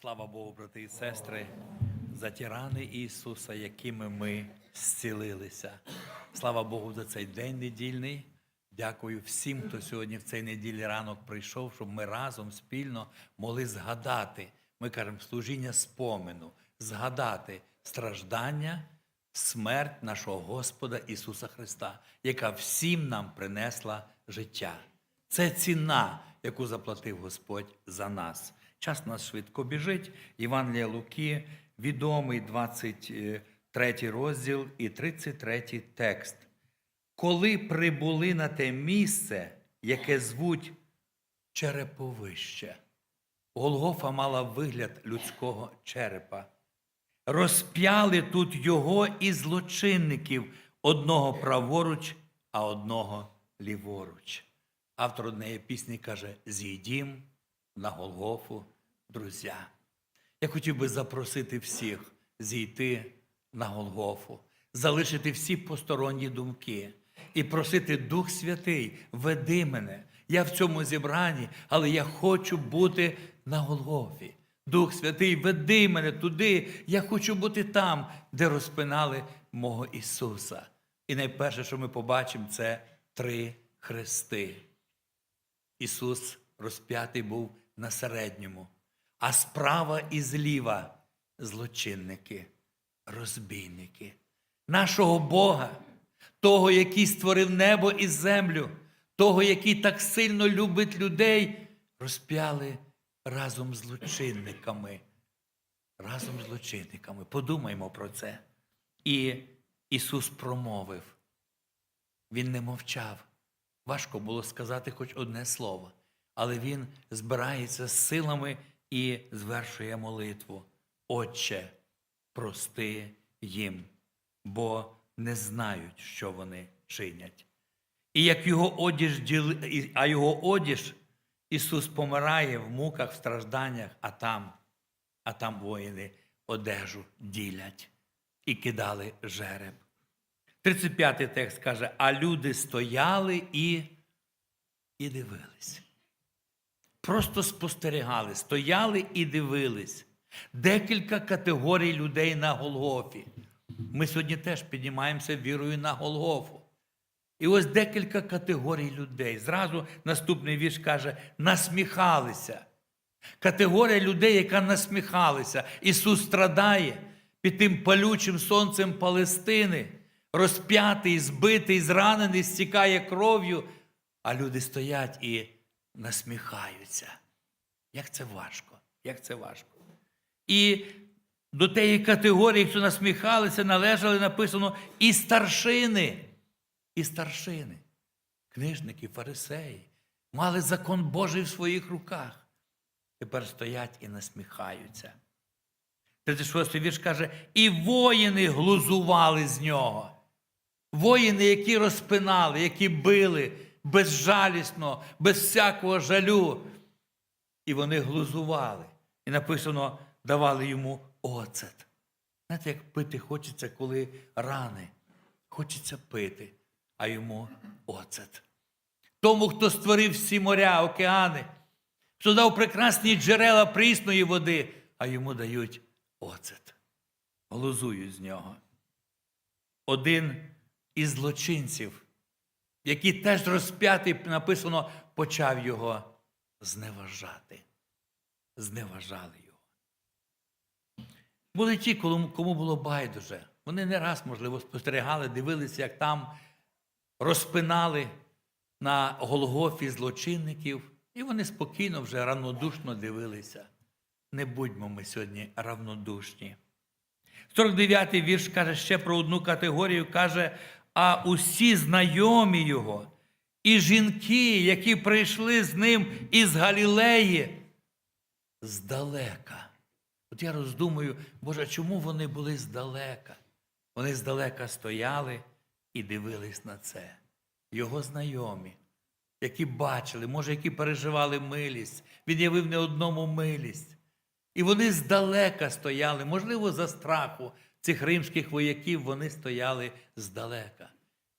Слава Богу, брати і сестри, за ті рани Ісуса, якими ми зцілилися. Слава Богу, за цей день недільний. Дякую всім, хто сьогодні в цей неділі ранок прийшов, щоб ми разом спільно могли згадати. Ми кажемо служіння спомину, згадати страждання, смерть нашого Господа Ісуса Христа, яка всім нам принесла життя. Це ціна, яку заплатив Господь за нас. Час нас швидко біжить. Євангелія Луки, відомий 23 розділ і 33 текст. Коли прибули на те місце, яке звуть Череповище, Голгофа мала вигляд людського черепа. Розп'яли тут його і злочинників, одного праворуч, а одного ліворуч. Автор однієї пісні каже: Зійдім на Голгофу, друзі. Я хотів би запросити всіх зійти на Голгофу, залишити всі посторонні думки і просити Дух Святий, веди мене. Я в цьому зібранні, але я хочу бути на Голгофі. Дух Святий, веди мене туди. Я хочу бути там, де розпинали мого Ісуса. І найперше, що ми побачимо, це три хрести. Ісус розп'ятий був на середньому, а справа і зліва злочинники, розбійники. Нашого Бога, того, який створив небо і землю, того, який так сильно любить людей, розп'яли разом з злочинниками. Разом з злочинниками. Подумаймо про це. І Ісус промовив. Він не мовчав. Важко було сказати хоч одне слово, але він збирається з силами і звершує молитву. Отче, прости їм, бо не знають, що вони чинять. І як його одіж а його одіж, Ісус помирає в муках, в стражданнях, а там, а там воїни одежу ділять і кидали жереб. 35 текст каже: а люди стояли і, і дивились. Просто спостерігали, стояли і дивились. Декілька категорій людей на Голгофі. Ми сьогодні теж піднімаємося вірою на Голгофу. І ось декілька категорій людей. Зразу наступний вірш каже: насміхалися. Категорія людей, яка насміхалися. Ісус страдає під тим палючим сонцем Палестини, розп'ятий, збитий, зранений, стікає кров'ю, а люди стоять і насміхаються. Як це важко, як це важко. І до тієї категорії, хто насміхалися, належали написано і старшини, і старшини, книжники, фарисеї, мали закон Божий в своїх руках. Тепер стоять і насміхаються. 36-й вірш каже, і воїни глузували з нього. Воїни, які розпинали, які били безжалісно, без всякого жалю. І вони глузували. І написано, давали йому оцет. Знаєте, як пити хочеться, коли рани. Хочеться пити, а йому оцет. Тому, хто створив всі моря, океани, хто дав прекрасні джерела прісної води, а йому дають оцет. Глузують з нього. Один із злочинців, який теж розп'ятий, написано, почав його зневажати. Зневажали його. Були ті, кому було байдуже. Вони не раз, можливо, спостерігали, дивилися, як там розпинали на Голгофі злочинників, і вони спокійно вже равнодушно дивилися. Не будьмо ми сьогодні равнодушні. 49-й вірш каже ще про одну категорію, каже, а усі знайомі його, і жінки, які прийшли з ним із Галілеї, здалека. От я роздумую, Боже, чому вони були здалека? Вони здалека стояли і дивились на це. Його знайомі, які бачили, може, які переживали милість, він явив не одному милість. І вони здалека стояли, можливо, за страху цих римських вояків вони стояли здалека.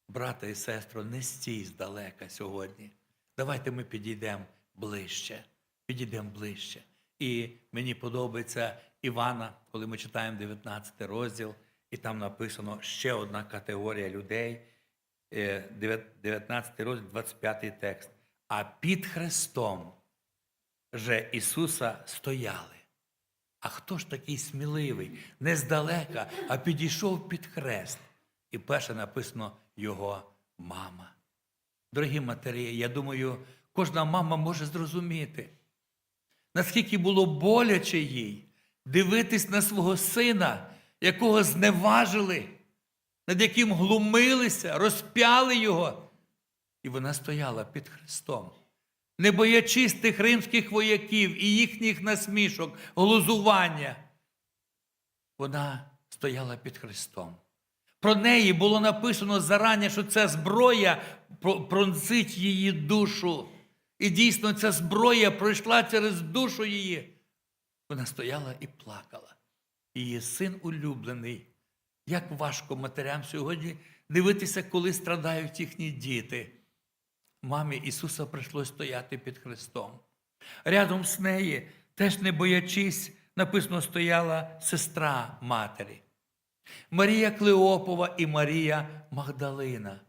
Брата і сестро, не стій здалека сьогодні. Давайте ми підійдемо ближче, підійдемо ближче. І мені подобається Івана, коли ми читаємо 19 розділ, і там написано ще одна категорія людей. Е, 19 розділ, 25 текст. А під Христом же Ісуса стояли. А хто ж такий сміливий, не здалека, а підійшов під хрест? І перше написано його мама. Дорогі матері, я думаю, кожна мама може зрозуміти, наскільки було боляче їй дивитись на свого сина, якого зневажили, над яким глумилися, розп'яли його. І вона стояла під Христом, не боячись тих римських вояків і їхніх насмішок, глузування. Вона стояла під Христом. Про неї було написано зарані, що ця зброя пронзить її душу. І дійсно ця зброя пройшла через душу її. Вона стояла і плакала. Її син улюблений. Як важко матерям сьогодні дивитися, коли страдають їхні діти. Мамі Ісуса прийшлось стояти під Христом. Рядом з нею, теж не боячись, написано, стояла сестра матері. Марія Клеопова і Марія Магдалина.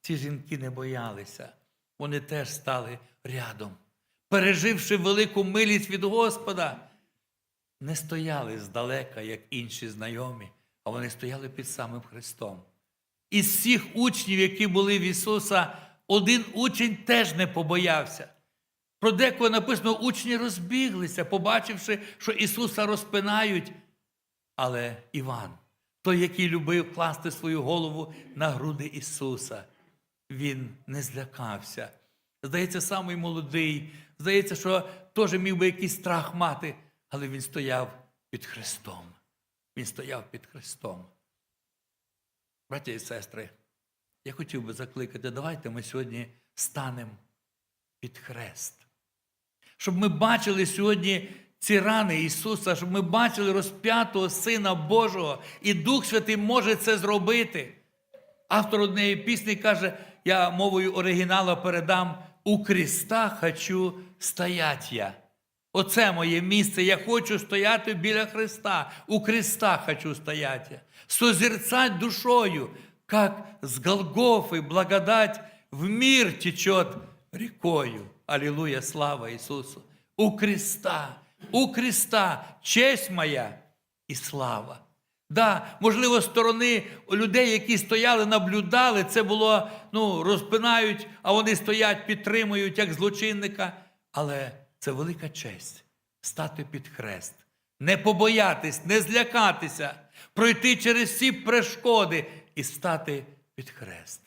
Ці жінки не боялися, вони теж стали рядом. Переживши велику милість від Господа, не стояли здалека, як інші знайомі, а вони стояли під самим Христом. Із всіх учнів, які були в Ісуса, один учень теж не побоявся. Про декого написано, учні розбіглися, побачивши, що Ісуса розпинають. Але Іван, той, який любив класти свою голову на груди Ісуса, він не злякався. Здається, самий молодий, здається, що теж міг би якийсь страх мати, але він стояв під Христом. Він стояв під Христом. Браття і сестри, я хотів би закликати, давайте ми сьогодні станемо під хрест. Щоб ми бачили сьогодні ці рани Ісуса, щоб ми бачили розп'ятого Сина Божого, і Дух Святий може це зробити. Автор однієї пісні каже: я мовою оригіналу передам у Христа хочу стоять я. Оце моє місце. Я хочу стояти біля Христа. У Христа хочу стоять я. Созерцать душою, как с Голгофы благодать в мир течет рекою. Аллилуйя, слава Ісусу. У Христа, у Христа честь моя і слава. Да, можливо, сторони людей, які стояли, наблюдали, це було, ну, розпинають, а вони стоять, підтримують як злочинника. Але це велика честь стати під хрест, не побоятись, не злякатися, пройти через всі перешкоди і стати під хрест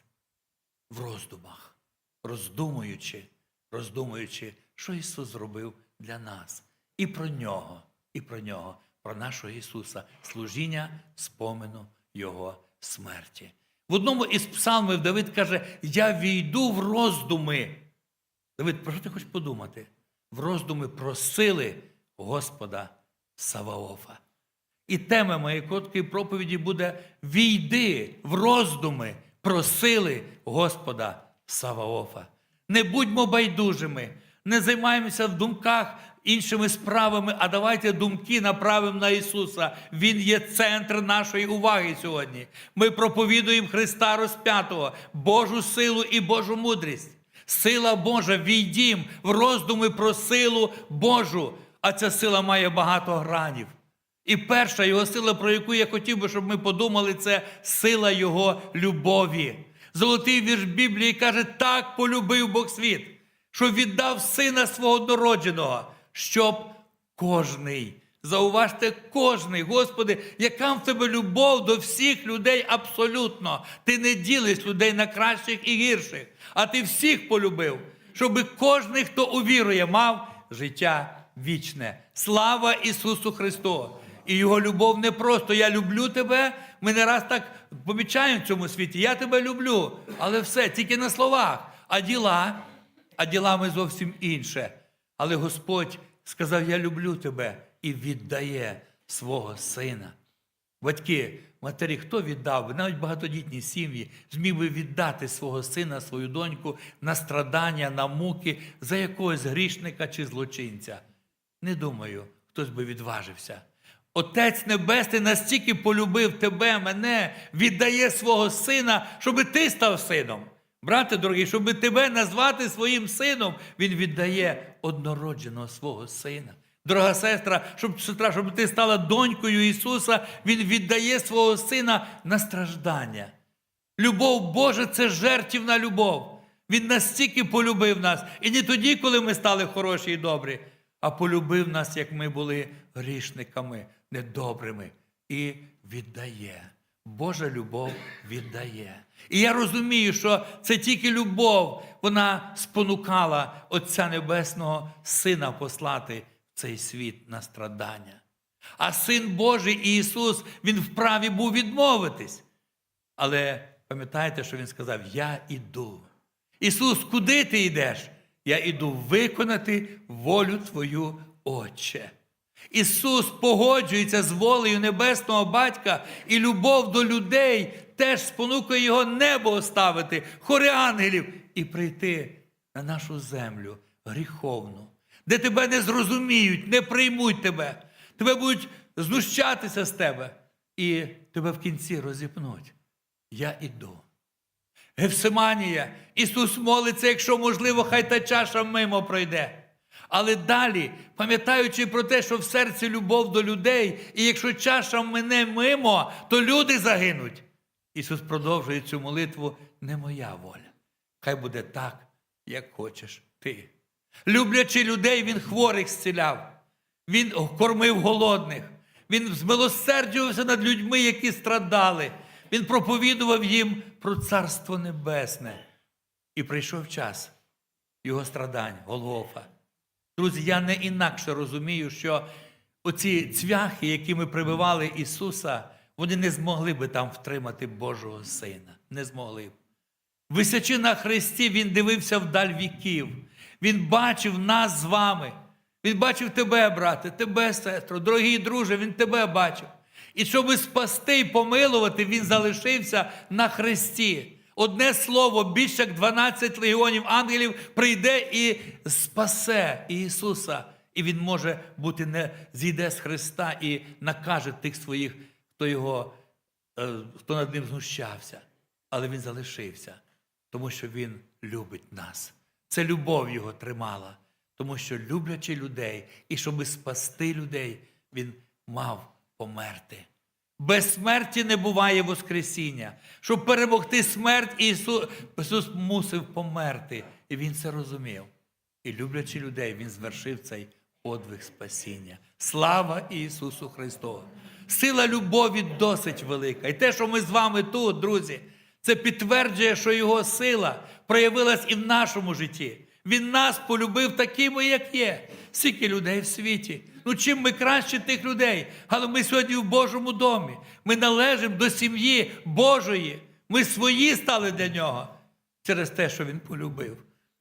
в роздумах, роздумуючи, роздумуючи, що Ісус зробив для нас. І про нього, і про нього, про нашого Ісуса, служіння спомену Його смерті. В одному із псалмів Давид каже: Я війду в роздуми. Давид, про що ти хочеш подумати? В роздуми про сили Господа Саваофа. І тема моєї короткої проповіді буде Війди в роздуми про сили Господа Саваофа. Не будьмо байдужими, не займаємося в думках іншими справами, а давайте думки направимо на Ісуса. Він є центр нашої уваги сьогодні. Ми проповідуємо Христа розп'ятого, Божу силу і Божу мудрість. Сила Божа, війдім в роздуми про силу Божу, а ця сила має багато гранів. І перша його сила, про яку я хотів би, щоб ми подумали, це сила Його любові. Золотий вірш Біблії каже, так полюбив Бог світ, що віддав сина свого однородженого, щоб кожний, зауважте, кожний, Господи, яка в тебе любов до всіх людей абсолютно. Ти не ділиш людей на кращих і гірших, а ти всіх полюбив, щоб кожний, хто увірує, мав життя вічне. Слава Ісусу Христу! І Його любов не просто я люблю тебе. Ми не раз так помічаємо в цьому світі. Я тебе люблю, але все, тільки на словах. А діла, а ділами зовсім інше. Але Господь сказав: Я люблю тебе і віддає свого сина. Батьки, матері, хто віддав би, навіть багатодітні сім'ї, зміг би віддати свого сина, свою доньку на страдання, на муки за якогось грішника чи злочинця. Не думаю, хтось би відважився. Отець Небесний настільки полюбив тебе, мене, віддає свого сина, щоб ти став сином. Брате дорогий, щоб тебе назвати своїм сином, він віддає однородженого свого сина. Дорога сестра, щоб, сестра, щоб ти стала донькою Ісуса, Він віддає свого сина на страждання. Любов Божа це жертівна любов. Він настільки полюбив нас. І не тоді, коли ми стали хороші і добрі, а полюбив нас, як ми були грішниками, недобрими. І віддає. Божа любов віддає. І я розумію, що це тільки любов, вона спонукала Отця Небесного Сина послати в цей світ на страдання. А Син Божий Ісус, Він вправі був відмовитись. Але пам'ятаєте, що Він сказав: Я іду. Ісус, куди ти йдеш? Я іду виконати волю Твою, Отче. Ісус погоджується з волею Небесного Батька, і любов до людей теж спонукує Його небо оставити, хори ангелів, і прийти на нашу землю гріховну, де тебе не зрозуміють, не приймуть тебе, тебе будуть знущатися з тебе, і тебе в кінці розіпнуть. Я іду. Гефсиманія, Ісус молиться, якщо можливо, хай та чаша мимо пройде. Але далі, пам'ятаючи про те, що в серці любов до людей, і якщо чаша мене мимо, то люди загинуть. Ісус продовжує цю молитву, не моя воля. Хай буде так, як хочеш ти. Люблячи людей, Він хворих зціляв, Він кормив голодних, Він змилосердювався над людьми, які страдали. Він проповідував їм про Царство Небесне. І прийшов час його страдань, Голгофа. Друзі, я не інакше розумію, що оці цвяхи, які ми прибивали Ісуса, вони не змогли би там втримати Божого Сина. Не змогли б. Висячи на Христі, Він дивився вдаль віків. Він бачив нас з вами. Він бачив тебе, брате, тебе, сестро, дорогий друже, Він тебе бачив. І щоб спасти і помилувати, Він залишився на Христі. Одне слово, більше як 12 легіонів ангелів прийде і спасе Ісуса. І Він може бути не зійде з Христа і накаже тих своїх, хто його, е, хто над ним знущався. Але Він залишився, тому що Він любить нас. Це любов його тримала, тому що люблячи людей, і щоб спасти людей, Він мав померти. Без смерті не буває Воскресіння. Щоб перемогти смерть, Ісус, Ісус мусив померти. І Він це розумів. І люблячи людей, Він звершив цей подвиг спасіння. Слава Ісусу Христу! Сила любові досить велика. І те, що ми з вами тут, друзі, це підтверджує, що Його сила проявилась і в нашому житті. Він нас полюбив такими, як є. Скільки людей в світі. Ну чим ми краще тих людей? Але ми сьогодні в Божому домі. Ми належимо до сім'ї Божої. Ми свої стали для нього через те, що Він полюбив.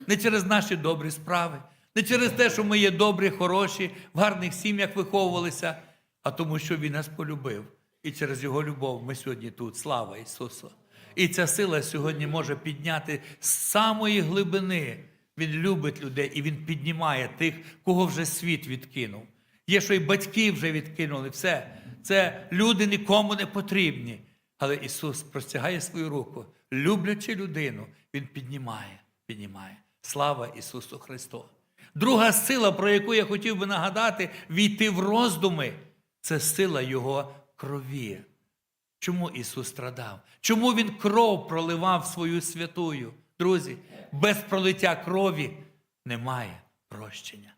Не через наші добрі справи, не через те, що ми є добрі, хороші, в гарних сім'ях виховувалися, а тому, що Він нас полюбив. І через Його любов ми сьогодні тут. Слава Ісусу! І ця сила сьогодні може підняти з самої глибини. Він любить людей і Він піднімає тих, кого вже світ відкинув. Є, що і батьки вже відкинули. Все. Це люди нікому не потрібні. Але Ісус простягає свою руку, люблячи людину, Він піднімає, піднімає. Слава Ісусу Христу! Друга сила, про яку я хотів би нагадати, війти в роздуми, це сила Його крові. Чому Ісус страдав? Чому Він кров проливав свою святую? Друзі, без пролиття крові немає прощення.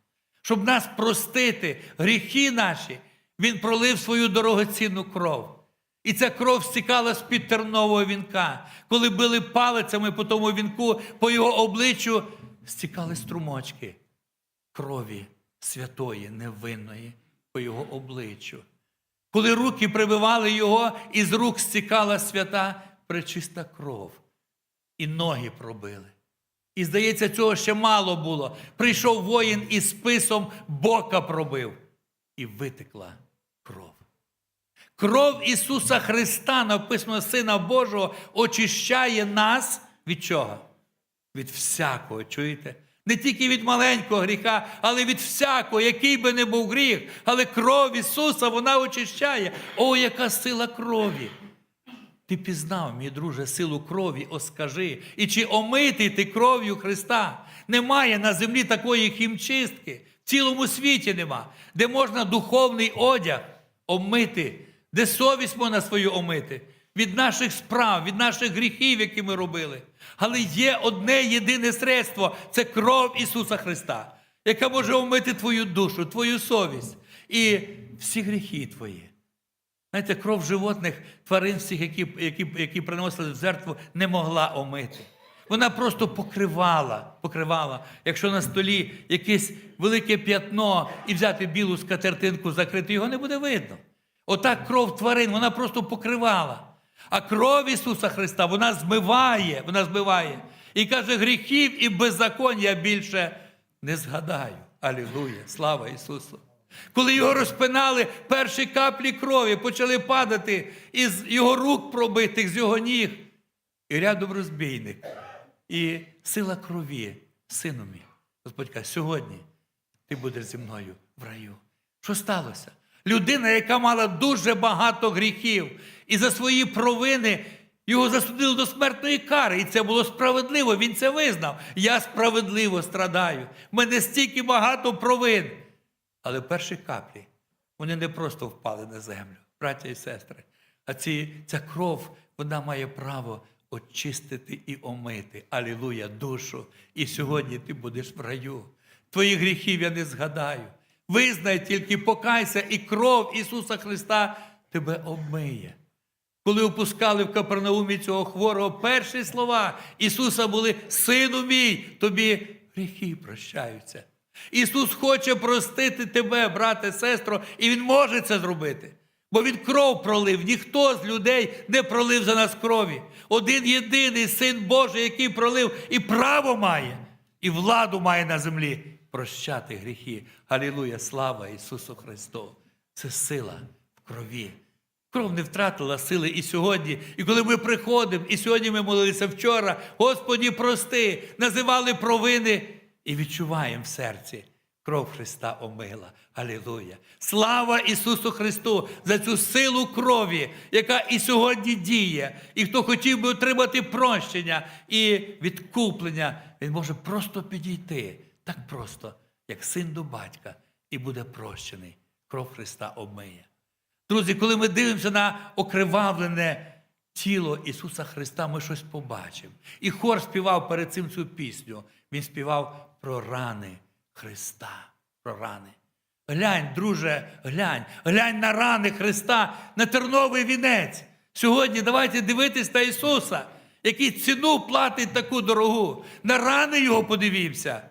Щоб нас простити, гріхи наші, Він пролив свою дорогоцінну кров. І ця кров стікала з-під тернового вінка. Коли били палицями по тому вінку, по його обличчю стікали струмочки крові святої, невинної, по його обличчю. Коли руки прибивали його, із рук стікала свята пречиста кров, і ноги пробили. І, здається, цього ще мало було. Прийшов воїн із списом бока пробив, і витекла кров. Кров Ісуса Христа, написано Сина Божого, очищає нас від чого? Від всякого, чуєте? Не тільки від маленького гріха, але від всякого, який би не був гріх. Але кров Ісуса, вона очищає. О, яка сила крові! Ти пізнав, мій друже, силу крові, оскажи. І чи омитий ти кров'ю Христа? Немає на землі такої хімчистки. В цілому світі нема, де можна духовний одяг омити, де совість можна свою омити. Від наших справ, від наших гріхів, які ми робили. Але є одне єдине средство це кров Ісуса Христа, яка може омити твою душу, твою совість і всі гріхи твої. Знаєте, кров животних тварин всіх, які, які, які приносили в жертву, не могла омити. Вона просто покривала, покривала. Якщо на столі якесь велике п'ятно і взяти білу скатертинку, закрити, його не буде видно. Отак кров тварин, вона просто покривала. А кров Ісуса Христа, вона змиває, вона змиває. І каже, гріхів і беззаконня я більше не згадаю. Алілуя! Слава Ісусу! Коли його розпинали, перші каплі крові почали падати із його рук пробитих, з його ніг. І рядом розбійник. І сила крові, сину мій. Господь каже, сьогодні ти будеш зі мною в раю. Що сталося? Людина, яка мала дуже багато гріхів, і за свої провини його засудили до смертної кари. І це було справедливо. Він це визнав. Я справедливо страдаю. В мене стільки багато провин. Але перші каплі, вони не просто впали на землю, браття і сестри. А ці, ця кров, вона має право очистити і омити. Алілуя, душу. І сьогодні ти будеш в раю. Твоїх гріхів я не згадаю. Визнай тільки, покайся, і кров Ісуса Христа тебе обмиє. Коли опускали в Капернаумі цього хворого, перші слова Ісуса були: Сину мій, тобі гріхи прощаються. Ісус хоче простити тебе, брате, сестро, і Він може це зробити. Бо Він кров пролив. Ніхто з людей не пролив за нас крові. Один єдиний син Божий, який пролив і право має, і владу має на землі прощати гріхи. Галілуя, слава Ісусу Христу! Це сила в крові. Кров не втратила сили і сьогодні. І коли ми приходимо, і сьогодні ми молилися вчора, Господі, прости, називали провини і відчуваємо в серці. Кров Христа омила. Алілуя. Слава Ісусу Христу за цю силу крові, яка і сьогодні діє. І хто хотів би отримати прощення і відкуплення, він може просто підійти так просто, як син до батька, і буде прощений. Кров Христа обмиє. Друзі, коли ми дивимося на окривавлене тіло Ісуса Христа, ми щось побачимо. І хор співав перед цим цю пісню. Він співав про рани Христа. Про рани. Глянь, друже, глянь, глянь на рани Христа, на терновий вінець. Сьогодні давайте дивитись на Ісуса, який ціну платить таку дорогу. На рани Його подивівся.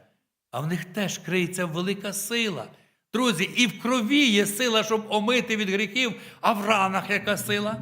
А в них теж криється велика сила. Друзі, і в крові є сила, щоб омити від гріхів, а в ранах яка сила?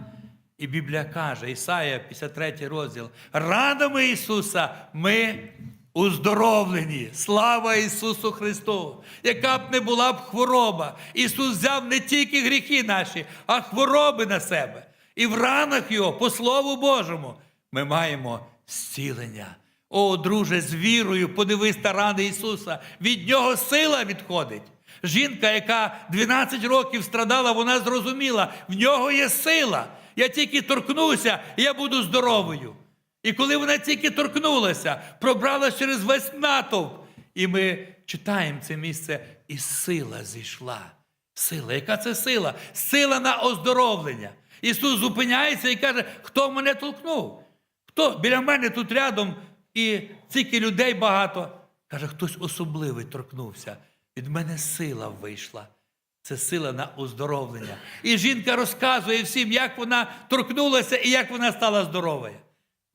І Біблія каже, Ісая, 53 розділ, ранами Ісуса ми уздоровлені. Слава Ісусу Христу! Яка б не була б хвороба, Ісус взяв не тільки гріхи наші, а хвороби на себе. І в ранах Його, по Слову Божому, ми маємо зцілення. О, друже, з вірою подивись на рани Ісуса. Від Нього сила відходить. Жінка, яка 12 років страдала, вона зрозуміла, в нього є сила. Я тільки торкнуся, я буду здоровою. І коли вона тільки торкнулася, пробралась через весь натовп. І ми читаємо це місце, і сила зійшла. Сила. Яка це сила? Сила на оздоровлення. Ісус зупиняється і каже, хто мене толкнув? Хто біля мене тут рядом, і тільки людей багато. Каже, хтось особливий торкнувся. Від мене сила вийшла. Це сила на оздоровлення. І жінка розказує всім, як вона торкнулася і як вона стала здоровою.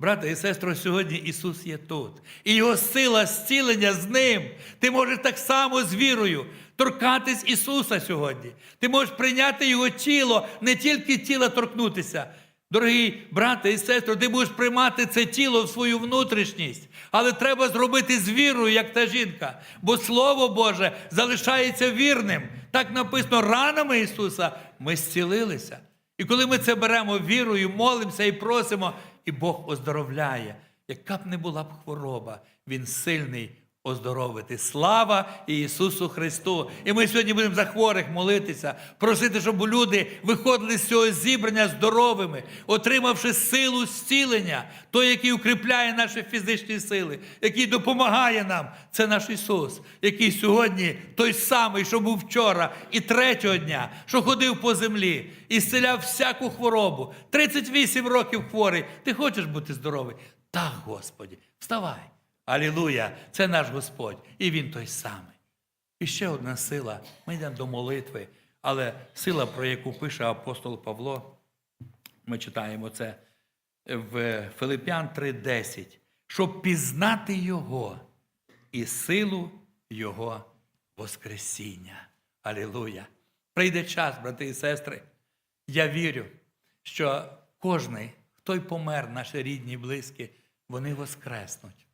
Брате і сестро, сьогодні Ісус є тут. І Його сила зцілення з Ним. Ти можеш так само з вірою торкатись Ісуса сьогодні. Ти можеш прийняти Його тіло, не тільки тіла торкнутися. Дорогі брати і сестри, ти будеш приймати це тіло в свою внутрішність, але треба зробити з вірою, як та жінка, бо Слово Боже залишається вірним. Так написано, ранами Ісуса ми зцілилися. І коли ми це беремо вірою, молимося і просимо, і Бог оздоровляє, яка б не була б хвороба, Він сильний оздоровити. Слава Ісусу Христу! І ми сьогодні будемо за хворих молитися, просити, щоб люди виходили з цього зібрання здоровими, отримавши силу зцілення, той, який укріпляє наші фізичні сили, який допомагає нам. Це наш Ісус, який сьогодні той самий, що був вчора, і третього дня, що ходив по землі і зціляв всяку хворобу. 38 років хворий. Ти хочеш бути здоровий? Так, Господі, вставай. Алілуя! Це наш Господь, і Він той самий. І ще одна сила. Ми йдемо до молитви, але сила, про яку пише апостол Павло, ми читаємо це в Филип'ян 3:10, щоб пізнати Його і силу Його Воскресіння. Алілуя! Прийде час, брати і сестри. Я вірю, що кожний, хто й помер, наші рідні, близькі, вони воскреснуть.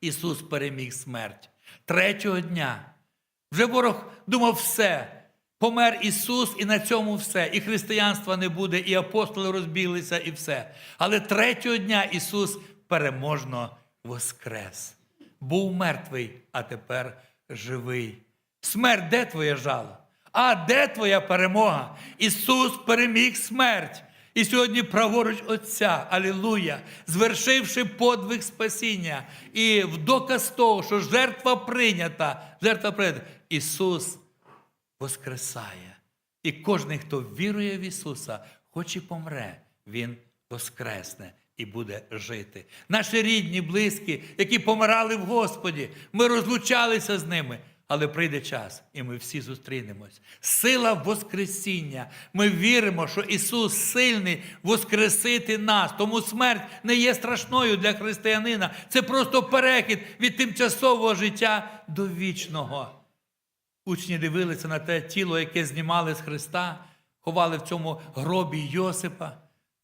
Ісус переміг смерть. Третього дня. Вже ворог думав все. Помер Ісус, і на цьому все. І християнства не буде, і апостоли розбіглися, і все. Але третього дня Ісус переможно воскрес. Був мертвий, а тепер живий. Смерть, де твоє жало? А де твоя перемога? Ісус переміг смерть. І сьогодні праворуч Отця, Алілуя, звершивши подвиг спасіння, і в доказ того, що жертва прийнята, жертва прийнята, Ісус воскресає. І кожен, хто вірує в Ісуса, хоч і помре, Він воскресне і буде жити. Наші рідні, близькі, які помирали в Господі, ми розлучалися з ними. Але прийде час, і ми всі зустрінемось. Сила Воскресіння. Ми віримо, що Ісус сильний воскресити нас. Тому смерть не є страшною для християнина. Це просто перехід від тимчасового життя до вічного. Учні дивилися на те тіло, яке знімали з Христа, ховали в цьому гробі Йосипа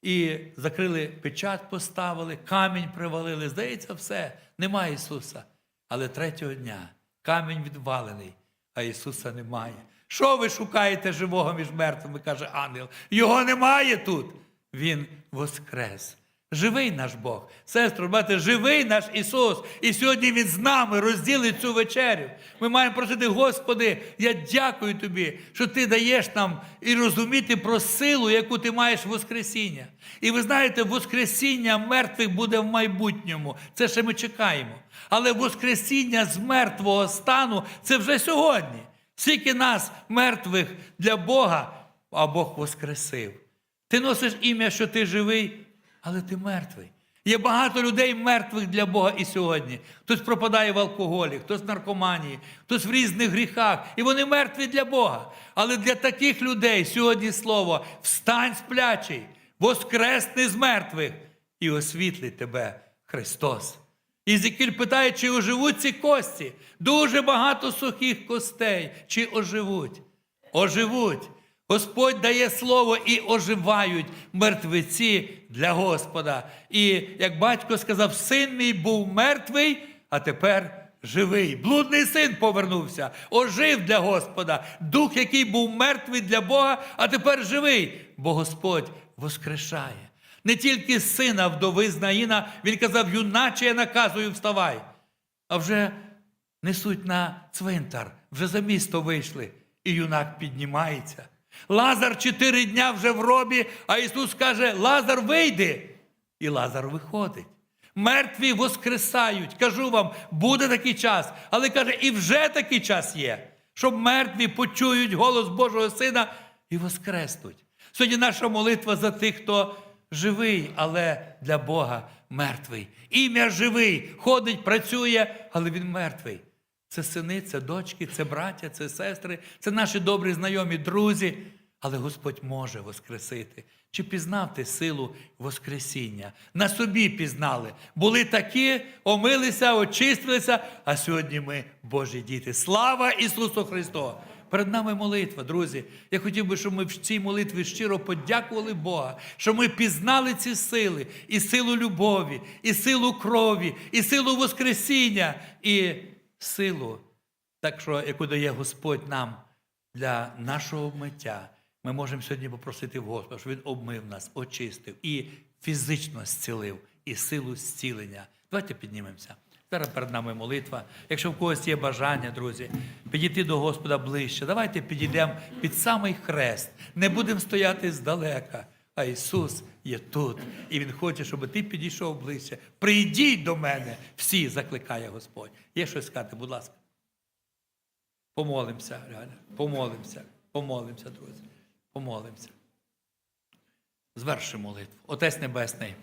і закрили печать, поставили, камінь привалили. Здається, все, немає Ісуса. Але третього дня камінь відвалений, а Ісуса немає. Що ви шукаєте живого між мертвими, каже ангел. Його немає тут. Він воскрес. Живий наш Бог. Сестру, брате, живий наш Ісус. І сьогодні Він з нами розділить цю вечерю. Ми маємо просити, Господи, я дякую Тобі, що Ти даєш нам і розуміти про силу, яку ти маєш в Воскресіння. І ви знаєте, Воскресіння мертвих буде в майбутньому. Це ще ми чекаємо. Але Воскресіння з мертвого стану це вже сьогодні. Скільки нас, мертвих для Бога, а Бог воскресив. Ти носиш ім'я, що ти живий, але ти мертвий. Є багато людей мертвих для Бога і сьогодні. Хтось пропадає в алкоголі, хтось в наркоманії, хтось в різних гріхах. І вони мертві для Бога. Але для таких людей сьогодні слово встань сплячий, воскресни з мертвих і освітлить тебе Христос. Ізекіль питає, чи оживуть ці кості. Дуже багато сухих костей, чи оживуть. Оживуть. Господь дає слово і оживають мертвеці для Господа. І як батько сказав, син мій був мертвий, а тепер живий. Блудний син повернувся, ожив для Господа. Дух, який був мертвий для Бога, а тепер живий, бо Господь воскрешає. Не тільки сина вдови з Наїна, він казав, юначе я наказую, вставай. А вже несуть на цвинтар, вже за місто вийшли, і юнак піднімається. Лазар чотири дня вже в робі, а Ісус каже: Лазар, вийди. І Лазар виходить. Мертві воскресають. Кажу вам, буде такий час. Але каже, і вже такий час є, щоб мертві почують голос Божого Сина і воскреснуть. Сьогодні наша молитва за тих, хто живий, але для Бога мертвий. Ім'я живий, ходить, працює, але він мертвий. Це сини, це дочки, це браття, це сестри, це наші добрі знайомі, друзі. Але Господь може воскресити. Чи пізнав ти силу Воскресіння? На собі пізнали. Були такі, омилися, очистилися, а сьогодні ми Божі діти. Слава Ісусу Христу! Перед нами молитва, друзі. Я хотів би, щоб ми в цій молитві щиро подякували Бога, що ми пізнали ці сили, і силу любові, і силу крові, і силу Воскресіння, і силу, так що, яку дає Господь нам для нашого обмиття. Ми можемо сьогодні попросити в Господа, щоб Він обмив нас, очистив і фізично зцілив, і силу зцілення. Давайте піднімемося. Зараз перед нами молитва. Якщо в когось є бажання, друзі, підійти до Господа ближче, давайте підійдемо під самий хрест. Не будемо стояти здалека. А Ісус є тут. І Він хоче, щоб ти підійшов ближче. Прийдіть до мене. Всі закликає Господь. Є щось сказати, будь ласка. Помолимося, реально. Помолимося. Помолимося, друзі. Помолимося. Зверши молитву. Отець Небесний.